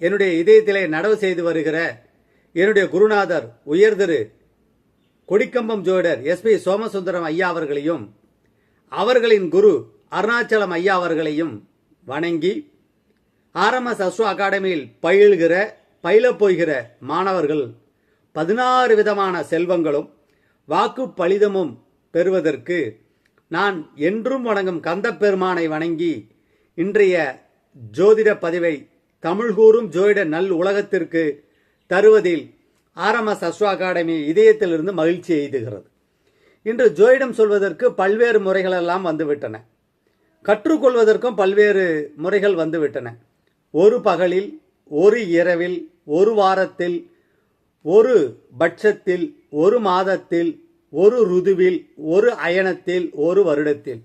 என்னுடைய இதயத்திலே நடவு செய்து வருகிற என்னுடைய குருநாதர் உயர்திரு கொடிக்கம்பம் ஜோடர் எஸ்பி சோமசுந்தரம் ஐயா அவர்களையும் அவர்களின் குரு அருணாச்சலம் ஐயா அவர்களையும் வணங்கி ஆர்எம்எஸ் அஸ்வ அகாடமியில் பயில்கிற பயிலப் போகிற மாணவர்கள் பதினாறு விதமான செல்வங்களும் வாக்கு பலிதமும் பெறுவதற்கு நான் என்றும் வணங்கும் கந்தப்பெருமானை வணங்கி இன்றைய ஜோதிட பதிவை தமிழ்கூறும் ஜோயிட நல் உலகத்திற்கு தருவதில் ஆர்எம்எஸ் அஸ்வா அகாடமி இதயத்திலிருந்து மகிழ்ச்சி எய்துகிறது. இன்று ஜோயிடம் சொல்வதற்கு பல்வேறு முறைகளெல்லாம் வந்துவிட்டன. கற்றுக்கொள்வதற்கும் பல்வேறு முறைகள் வந்துவிட்டன. ஒரு பகலில் ஒரு இரவில் ஒரு வாரத்தில் ஒரு பட்சத்தில் ஒரு மாதத்தில் ஒரு ருதுவில் ஒரு அயனத்தில் ஒரு வருடத்தில்.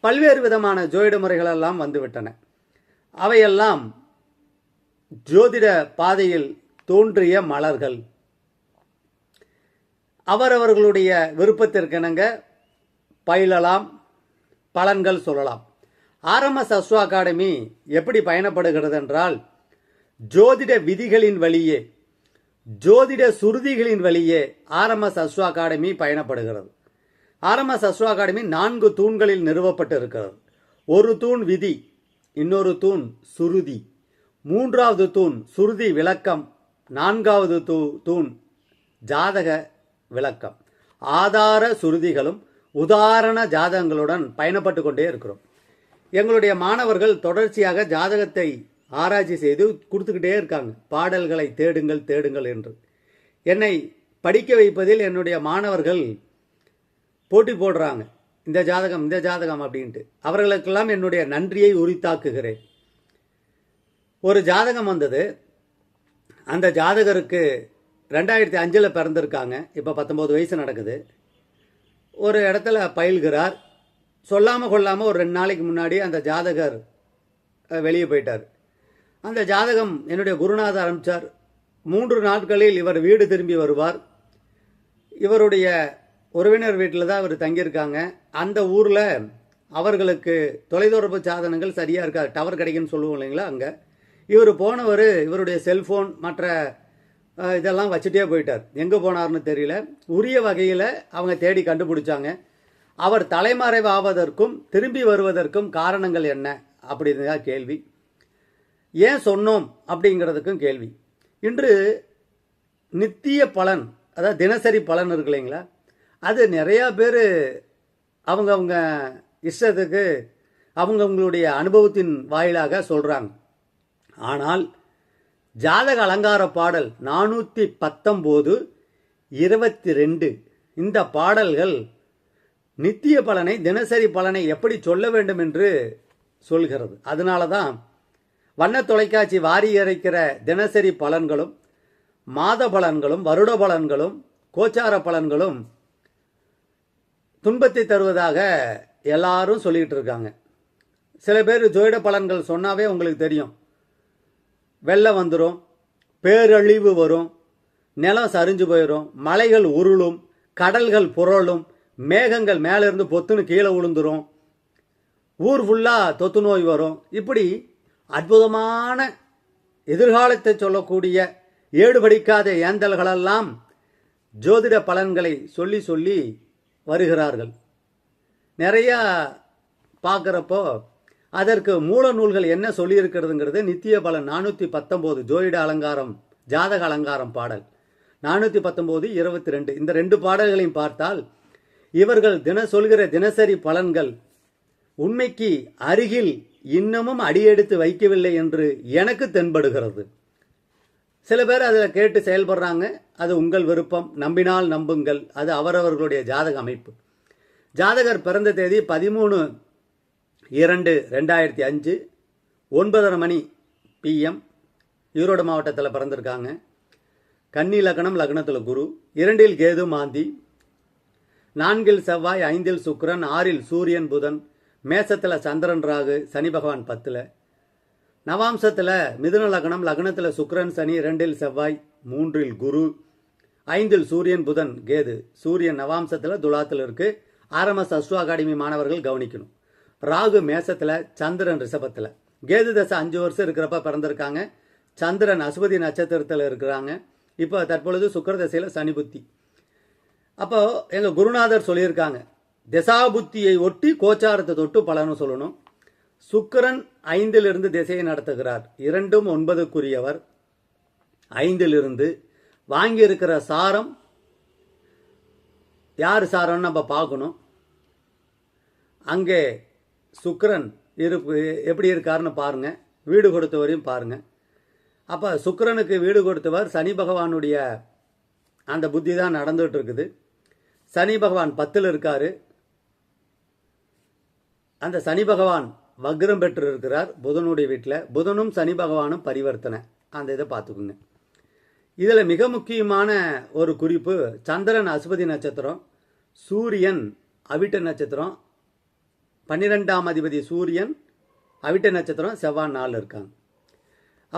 பல்வேறு விதமான ஜோயிட முறைகளெல்லாம் வந்துவிட்டன. அவையெல்லாம் ஜோதிட பாதையில் தோன்றிய மலர்கள். அவரவர்களுடைய விருப்பத்திற்கெனங்க பயிலலாம் பலன்கள் சொல்லலாம். ஆர்எம்எஸ் அஸ்வா அகாடமி எப்படி பயணப்படுகிறது என்றால் ஜோதிட விதிகளின் வழியே ஜோதிட சுருதிகளின் வழியே ஆர்எம்எஸ் அஸ்வா அகாடமி பயணப்படுகிறது. ஆர்எம்எஸ் அஸ்வா அகாடமி நான்கு தூண்களில் நிறுவப்பட்டு இருக்கிறது ஒரு தூண் விதி இன்னொரு தூண் சுருதி. மூன்றாவது தூண் சுருதி விளக்கம். நான்காவது தூ தூண் ஜாதக விளக்கம். ஆதார சுருதிகளும் உதாரண ஜாதகங்களுடன் பயணப்பட்டு கொண்டே இருக்கிறோம். எங்களுடைய மாணவர்கள் தொடர்ச்சியாக ஜாதகத்தை ஆராய்ச்சி செய்து கொடுத்துக்கிட்டே இருக்காங்க. பாடல்களை தேடுங்கள் தேடுங்கள் என்று. என்னை படிக்க வைப்பதில் என்னுடைய மாணவர்கள் போட்டி போடுறாங்க. இந்த ஜாதகம் இந்த ஜாதகம் அப்படின்ட்டு. அவர்களுக்கெல்லாம் என்னுடைய நன்றியை உரித்தாக்குகிறேன். ஒரு ஜாதகம் வந்தது. அந்த ஜாதகருக்கு ரெண்டாயிரத்தி அஞ்சில் பிறந்திருக்காங்க. இப்போ பத்தொம்போது வயசு நடக்குது. ஒரு இடத்துல பயில்கிறார். சொல்லாமல் கொள்ளாமல் ஒரு ரெண்டு நாளைக்கு முன்னாடி அந்த ஜாதகர் வெளியே போயிட்டார். அந்த ஜாதகம் என்னுடைய குருநாதர் ஆரம்பித்தார் மூன்று நாட்களில் இவர் வீடு திரும்பி வருவார். இவருடைய உறவினர் வீட்டில் தான் இவர் தங்கியிருக்காங்க. அந்த ஊரில் அவர்களுக்கு தொலைதொடர்பு சாதனங்கள் சரியாக இருக்காது டவர் கிடைக்குன்னு சொல்லுவோம் இல்லைங்களா அங்கே. இவர் போனவர் இவருடைய செல்ஃபோன் மற்ற இதெல்லாம் வச்சுட்டே போயிட்டார். எங்கே போனார்னு தெரியல. உரிய வகையில் அவங்க தேடி கண்டுபிடிச்சாங்க. அவர் தலைமறைவு ஆவதற்கும் திரும்பி வருவதற்கும் காரணங்கள் என்ன? அப்படிங்கிறதா கேள்வி. ஏன் சொன்னோம்? அப்படிங்கிறதுக்கும் கேள்வி. இன்று நித்திய பலன் அதாவது தினசரி பலன் இருக்கு இல்லைங்களா? அது நிறையா பேர் அவங்கவுங்க இஷ்டத்துக்கு அவங்கவுங்களுடைய அனுபவத்தின் வாயிலாக சொல்கிறாங்க ஆனால் ஜாதக அலங்கார பாடல் நானூற்றி பத்தொம்போது இருபத்தி ரெண்டு இந்த பாடல்கள் நித்திய பலனை தினசரி பலனை எப்படி சொல்ல வேண்டும் என்று சொல்கிறது. அதனால தான் வண்ண தொலைக்காட்சி வாரி இறைக்கிற தினசரி பலன்களும் மாத பலன்களும் வருட பலன்களும் கோச்சார பலன்களும் துன்பத்தை தருவதாக எல்லாரும் சொல்லிக்கிட்டு இருக்காங்க. சில பேர் ஜோயிட பலன்கள் சொன்னாவே உங்களுக்கு தெரியும். வெள்ளம் வந்துடும் பேரழிவு வரும் நிலம் சரிஞ்சு போயிடும் மலைகள் உருளும் கடல்கள் புரளும் மேகங்கள் மேலேருந்து பொத்துன்னு கீழே விழுந்துரும். ஊர் ஃபுல்லாக தொத்து நோய் வரும். இப்படி அற்புதமான எதிர்காலத்தை சொல்லக்கூடிய ஏடு படிக்காத ஏந்தல்களெல்லாம் ஜோதிட பலன்களை சொல்லி சொல்லி வருகிறார்கள். நிறையா பார்க்குறப்போ அதற்கு மூல நூல்கள் என்ன சொல்லியிருக்கிறதுங்கிறது நித்திய பலன் நானூற்றி பத்தொம்போது ஜோதிட அலங்காரம் ஜாதக அலங்காரம் பாடல். நானூற்றி பத்தொம்போது இருபத்தி ரெண்டு. இந்த ரெண்டு பாடல்களையும் பார்த்தால் இவர்கள் தின சொல்கிற தினசரி பலன்கள் உண்மைக்கு அருகில் இன்னமும் அடியெடுத்து வைக்கவில்லை என்று எனக்கு தென்படுகிறது. சில பேர் அதில் கேட்டு செயல்படுறாங்க அது உங்கள் விருப்பம் நம்பினால் நம்புங்கள் அது அவரவர்களுடைய ஜாதக அமைப்பு. ஜாதகர் பிறந்த தேதி பதிமூணு இரண்டு ரெண்டாயிரத்தி அஞ்சு ஒன்பதரை மணி பிஎம் ஈரோடு மாவட்டத்தில் பிறந்திருக்காங்க. கன்னி லக்னம் லக்னத்தில் குரு. இரண்டில் கேது மாந்தி. நான்கில் செவ்வாய் ஐந்தில் சுக்கரன் ஆறில் சூரியன் புதன். மேசத்தில் சந்திரன் ராகு சனி பகவான் பத்தில். நவாம்சத்தில் மிதுன லக்னம் லக்னத்தில் சுக்கரன் சனி. இரண்டில் செவ்வாய் மூன்றில் குரு. ஐந்தில் சூரியன் புதன் கேது. சூரியன் நவாம்சத்தில் துலாத்தில் இருக்குது ஆர்எம்எஸ் அஸ்ட்ரோ அகாடமி மாணவர்கள் கவனிக்கணும். ராகு மேசத்தில் சந்திரன் ரிஷபத்தில். கேது தசை அஞ்சு வருஷம் இருக்கிறப்ப பிறந்திருக்காங்க. சந்திரன் அசுபதி நட்சத்திரத்தில் இருக்கிறாங்க. இப்போ தற்பொழுது சுக்கர தசையில் சனி புத்தி. அப்போ எங்கள் குருநாதர் சொல்லியிருக்காங்க. திசாபுத்தியை ஒட்டி கோச்சாரத்தை தொட்டு பலனும் சொல்லணும். சுக்கிரன் ஐந்திலிருந்து திசையை நடத்துகிறார். இரண்டும் ஒன்பதுக்குரியவர். ஐந்திலிருந்து வாங்கியிருக்கிற சாரம் யார் சாரம்னு நம்ம பார்க்கணும். அங்கே சுக்கரன் இருப்பு எப்படி இருக்காருன்னு பாருங்க. வீடு கொடுத்தவரையும் பாருங்க. அப்போ சுக்கரனுக்கு வீடு கொடுத்தவர் சனி பகவானுடைய அந்த புத்தி தான் நடந்துட்டு இருக்குது. சனி பகவான் பத்தில் இருக்கார். அந்த சனி பகவான் வக்ரம் பெற்று இருக்கிறார் புதனுடைய வீட்டில். புதனும் சனி பகவானும் பரிவர்த்தனை. அந்த இதை பார்த்துக்குங்க. இதில் மிக முக்கியமான ஒரு குறிப்பு சந்திரன் அசுபதி நட்சத்திரம் சூரியன் அவிட்ட நட்சத்திரம் பன்னிரெண்டாம் அதிபதி சூரியன் அவிட்ட நட்சத்திரம் செவ்வாய் நாள் இருக்காங்க.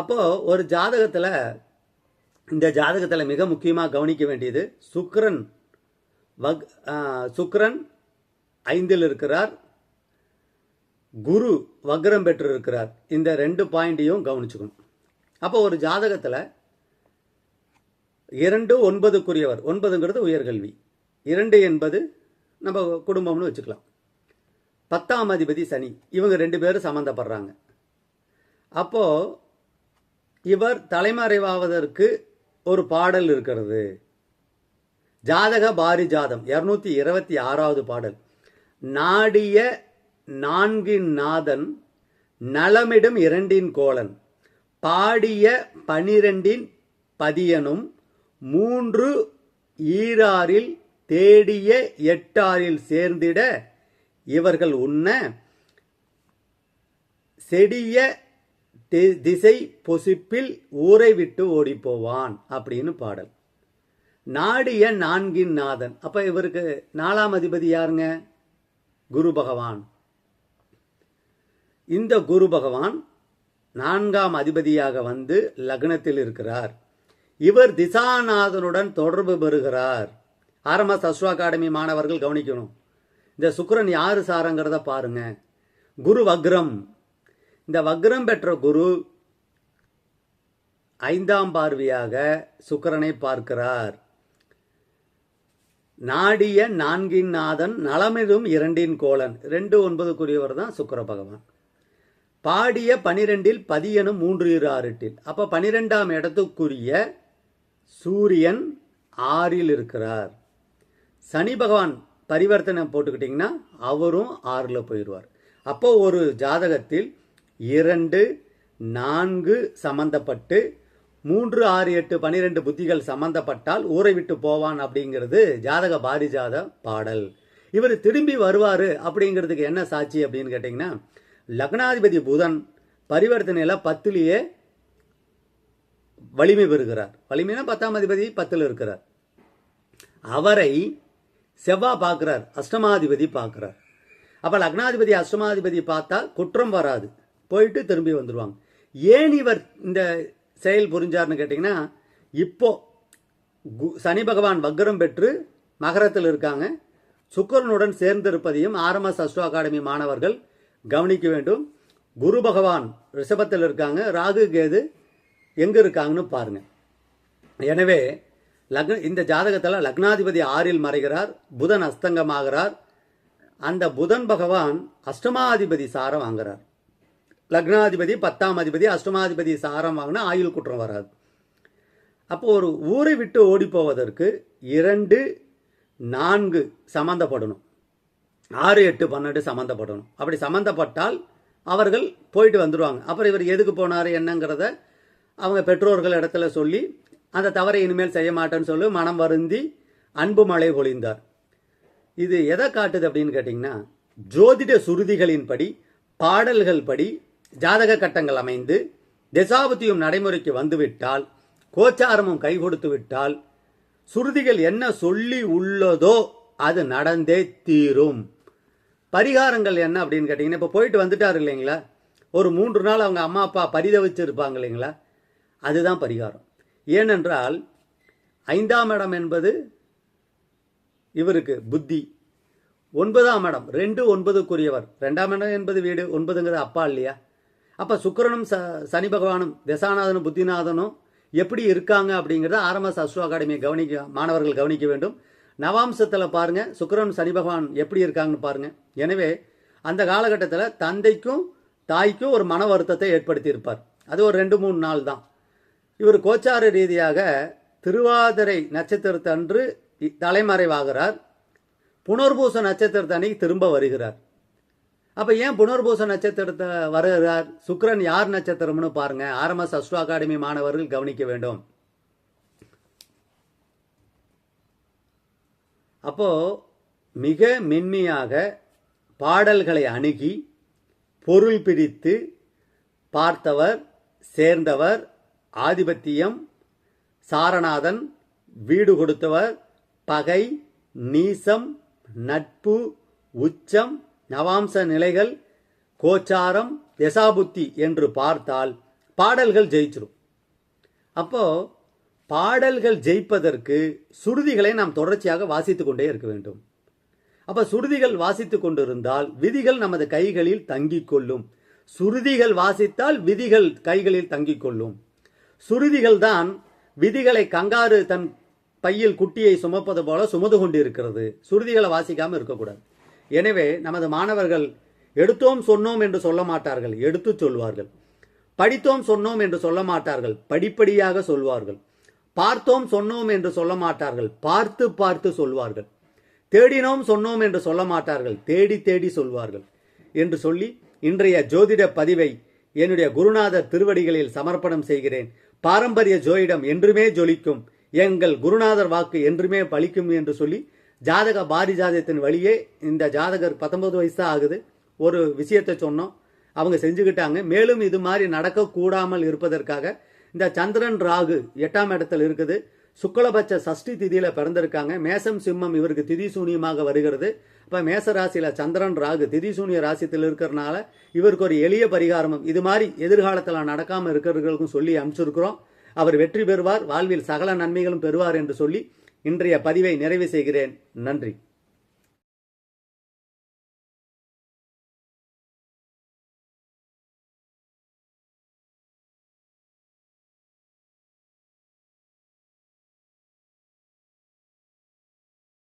அப்போது ஒரு ஜாதகத்தில் இந்த ஜாதகத்தில் மிக முக்கியமாக கவனிக்க வேண்டியது சுக்ரன் வக் சுக்ரன் ஐந்தில் இருக்கிறார். குரு வக்ரம் பெற்று இருக்கிறார். இந்த ரெண்டு பாயிண்ட்டையும் கவனிச்சுக்கணும். அப்போ ஒரு ஜாதகத்தில் இரண்டு ஒன்பதுக்குரியவர். ஒன்பதுங்கிறது உயர்கல்வி. இரண்டு என்பது நம்ம குடும்பம்னு வச்சுக்கலாம். பத்தாம் அதிபதி சனி. இவங்க ரெண்டு பேரும் சம்மந்தப்படுறாங்க அப்போ இவர் தலைமறைவாவதற்கு ஒரு பாடல் இருக்கிறது. ஜாதக பாரிஜாதம் இருநூத்தி இருபத்தி ஆறாவது பாடல். நாடிய நான்கின் நாதன் நலமிடும் இரண்டின் கோலன். பாடிய பனிரெண்டின் பதியனும் மூன்று ஈராறில் தேடிய எட்டாறில் சேர்ந்திட இவர்கள் உண்ண செடிய தி- திசை பொசிப்பில் ஊரை விட்டு ஓடிப்போவான் அப்படின்னு பாடல். நாடிய நான்கின் நாதன். அப்ப இவருக்கு நாலாம் அதிபதி யாருங்க? குரு பகவான். இந்த குரு பகவான் நான்காம் அதிபதியாக வந்து லக்னத்தில் இருக்கிறார். இவர் திசாநாதனுடன் தொடர்பு பெறுகிறார். ஆரம்ப அஸ்வா அகாடமி மாணவர்கள் கவனிக்கணும். இந்த சுக்கிரன் யாரு சாரங்கிறத பாருங்க. குரு வக்ரம். இந்த வக்ரம் பெற்ற குரு ஐந்தாம் பார்வையாக சுக்கிரனை பார்க்கிறார். நாடிய நான்கின் நாதன் நலமிடும் இரண்டின் கோலன். ரெண்டு ஒன்பதுக்குரியவர் தான் சுக்கிர பகவான். பாடிய பனிரெண்டில் பதியனும் மூன்று இரு ஆறிட்டில். அப்போ பனிரெண்டாம் இடத்துக்குரிய சூரியன் ஆறில் இருக்கிறார். சனி பகவான் பரிவர்த்தனை போட்டுக்கிட்டிங்கன்னா அவரும் ஆறில் போயிடுவார். அப்போ ஒரு ஜாதகத்தில் இரண்டு நான்கு சம்பந்தப்பட்டு மூன்று ஆறு எட்டு பனிரெண்டு புத்திகள் சம்பந்தப்பட்டால் ஊரை விட்டு போவான் அப்படிங்கிறது ஜாதக பாரிஜாத பாடல். இவர் திரும்பி வருவார் அப்படிங்கிறதுக்கு என்ன சாட்சி அப்படின்னு கேட்டிங்கன்னா லக்னாதிபதி புதன் பரிவர்த்தனையில் பத்துலேயே வலிமை பெறுகிறார். வலிமைனா பத்தாம் அதிபதி பத்தில் இருக்கிறார். அவரை செவ்வாய் பார்க்கிறார் அஷ்டமாதிபதி பார்க்கிறார். அப்போ லக்னாதிபதி அஷ்டமாதிபதி பார்த்தா குற்றம் வராது. போயிட்டு திரும்பி வந்துடுவாங்க ஏன் இவர் இந்த செயல் புரிஞ்சார்னு கேட்டிங்கன்னா இப்போ கு- சனி பகவான் வக்ரம் பெற்று மகரத்தில் இருக்காங்க. சுக்கிரனுடன் சேர்ந்திருப்பதையும் ஆர்எம்எஸ் அஸ்ட்ரோ அகாடமி மாணவர்கள் கவனிக்க வேண்டும். குரு பகவான் ரிஷபத்தில் இருக்காங்க. ராகு கேது எங்கே இருக்காங்கன்னு பாருங்கள் எனவே லக்ன இந்த ஜாதகத்தில் லக்னாதிபதி ஆறில் மறைகிறார் புதன் அஸ்தங்கமாகிறார். அந்த புதன் பகவான் அஷ்டமாதிபதி சாரம் வாங்குறார். லக்னாதிபதி பத்தாம் அதிபதி அஷ்டமாதிபதி சாரம் வாங்கினா ஆயுள் குற்றம் வராது. அப்போ ஒரு ஊரை விட்டு ஓடி போவதற்கு இரண்டு நான்கு சம்மந்தப்படணும் ஆறு எட்டு பன்னெண்டு சம்மந்தப்படணும் அப்படி சம்மந்தப்பட்டால் அவர்கள் போயிட்டு வந்துடுவாங்க அப்புறம் இவர் எதுக்கு போனார் என்னங்கிறத அவங்க பெற்றோர்கள் இடத்துல சொல்லி அந்த தவறை இனிமேல் செய்ய மாட்டேன்னு சொல்லி மனம் வருந்தி அன்பு மழை பொழிந்தார். இது எதை காட்டுது அப்படின்னு கேட்டிங்கன்னா ஜோதிட சுருதிகளின்படி பாடல்கள் படி ஜாதக கட்டங்கள் அமைந்து திசாபுத்தியும் நடைமுறைக்கு வந்துவிட்டால் கோச்சாரமும் கை கொடுத்து விட்டால் சுருதிகள் என்ன சொல்லி உள்ளதோ அது நடந்தே தீரும். பரிகாரங்கள் என்ன அப்படின்னு கேட்டிங்கன்னா இப்போ போயிட்டு வந்துட்டார் இல்லைங்களா? ஒரு மூன்று நாள் அவங்க அம்மா அப்பா பரிதவிச்சிருப்பாங்க இல்லைங்களா? அதுதான் பரிகாரம். ஏனென்றால் ஐந்தாம் இடம் என்பது இவருக்கு புத்தி. ஒன்பதாம் இடம் ரெண்டு ஒன்பதுக்குரியவர். ரெண்டாம் இடம் என்பது வீடு ஒன்பதுங்கிறது அப்பா இல்லையா? அப்போ சுக்கிரனும் ச சனி பகவானும் தசாநாதனும் புத்திநாதனும் எப்படி இருக்காங்க அப்படிங்கிறத ஆர்எம்எஸ் அஸ்ட்ரோ அகாடமியை கவனிக்க மாணவர்கள் கவனிக்க வேண்டும். நவாம்சத்தில் பாருங்க சுக்கிரன் சனி பகவான் எப்படி இருக்காங்கன்னு பாருங்க. எனவே அந்த காலகட்டத்தில் தந்தைக்கும் தாய்க்கும் ஒரு மன வருத்தத்தை ஏற்படுத்தியிருப்பார். அது ஒரு ரெண்டு மூணு நாள் தான். இவர் கோச்சார ரீதியாக திருவாதிரை நட்சத்திரத்தன்று அன்று தலைமறைவாகிறார். புனர்பூச நட்சத்திரத்தை அன்னைக்கு திரும்ப வருகிறார். அப்ப ஏன் புனர்பூச நட்சத்திரத்தை வருகிறார்? சுக்கிரன் யார் நட்சத்திரம்னு பாருங்க. ஆர்எம்எஸ் அஸ்ட்ரோ அகாடமி மாணவர்கள் கவனிக்க வேண்டும். அப்போ மிக மென்மையாக பாடல்களை அணுகி பொருள் பிரித்து பார்த்தவர் சேர்ந்தவர் ஆதிபத்தியம் சாரநாதன் வீடு கொடுத்தவர் பகை நீசம் நட்பு உச்சம் நவாம்ச நிலைகள் கோச்சாரம் தசாபுத்தி என்று பார்த்தால் பாடல்கள் ஜெயிச்சிடும் அப்போ பாடல்கள் ஜெயிப்பதற்கு சுருதிகளை நாம் தொடர்ச்சியாக வாசித்து கொண்டே இருக்க வேண்டும். அப்ப சுருதிகள் வாசித்து கொண்டிருந்தால் விதிகள் நமது கைகளில் தங்கிக் கொள்ளும். சுருதிகள் வாசித்தால் விதிகள் கைகளில் தங்கிக் கொள்ளும். சுருதிகள் தான் விதிகளை கங்காரு தன் பையில் குட்டியை சுமப்பது போல சுமது கொண்டிருக்கிறது. சுருதிகளை வாசிக்காமல் இருக்கக்கூடாது. எனவே நமது மாணவர்கள் எடுத்தோம் சொன்னோம் என்று சொல்ல மாட்டார்கள். எடுத்து சொல்வார்கள். படித்தோம் சொன்னோம் என்று சொல்ல மாட்டார்கள். படிப்படியாக சொல்வார்கள். பார்த்தோம் சொன்னோம் என்று சொல்ல மாட்டார்கள். பார்த்து பார்த்து சொல்வார்கள். தேடினோம் சொன்னோம் என்று சொல்ல மாட்டார்கள். தேடி தேடி சொல்வார்கள் என்று சொல்லி இன்றைய ஜோதிட பதிவை என்னுடைய குருநாதர் திருவடிகளில் சமர்ப்பணம் செய்கிறேன். பாரம்பரிய ஜோயிடம் என்றுமே ஜொலிக்கும். எங்கள் குருநாதர் வாக்கு என்றுமே பலிக்கும் என்று சொல்லி ஜாதக பாரிஜாதத்தின் வழியே இந்த ஜாதகர் பத்தொன்பது வயசு தான் ஆகுது. ஒரு விஷயத்தை சொன்னோம். அவங்க செஞ்சுக்கிட்டாங்க. மேலும் இது மாதிரி நடக்கக்கூடாமல் இருப்பதற்காக இந்த சந்திரன் ராகு எட்டாம் இடத்தில் இருக்குது. சுக்லபட்ச சஷ்டி திதியில பிறந்திருக்காங்க. மேசம் சிம்மம் இவருக்கு திதி சூனியமாக வருகிறது. இப்போ மேச ராசியில சந்திரன் ராகு திதி சூனிய ராசியில் இருக்கிறனால இவருக்கு ஒரு எளிய பரிகாரமும் இது மாதிரி எதிர்காலத்தில் நடக்காம இருக்கிறவர்களுக்கும் சொல்லி அனுப்பிச்சிருக்கிறோம். அவர் வெற்றி பெறுவார். வாழ்வில் சகல நன்மைகளும் பெறுவார் என்று சொல்லி இன்றைய பதிவை நிறைவு செய்கிறேன். நன்றி.